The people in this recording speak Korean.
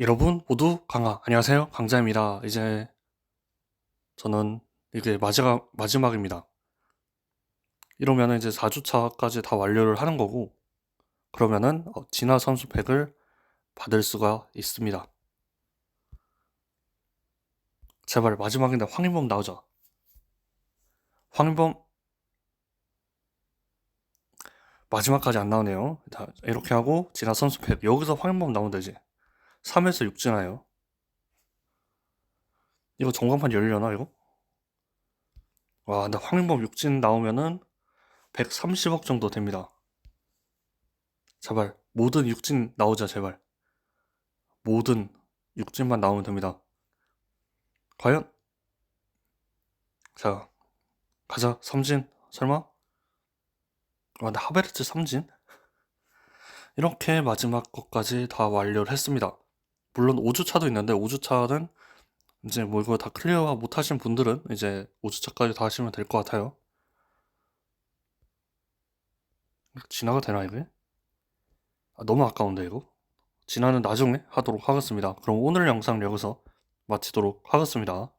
여러분 모두 강아. 안녕하세요. 강자입니다. 이제 저는 이게 마지막 마지막입니다. 이러면은 이제 4주차까지 다 완료를 하는 거고 그러면은 어, 진화 선수 팩을 받을 수가 있습니다. 제발 마지막인데 황인범 나오자. 황인범. 마지막까지 안 나오네요. 다 이렇게 하고 진화 선수 팩. 여기서 황인범 나오면 되지 3에서 6진화요 이거 전광판 열려나 이거? 와 근데 황인범 6진 나오면은 130억 정도 됩니다 제발 모든 6진 나오자 제발 모든 6진만 나오면 됩니다 과연? 자 가자 3진 설마? 와 근데 하베르츠 3진? 이렇게 마지막 것까지 다 완료를 했습니다 물론 5주차도 있는데 5주차는 이제 뭐 이거 다 클리어 못 하신 분들은 이제 5주차까지 다 하시면 될 것 같아요. 진화가 되나 이게? 아, 너무 아까운데 이거? 진화는 나중에 하도록 하겠습니다. 그럼 오늘 영상 여기서 마치도록 하겠습니다.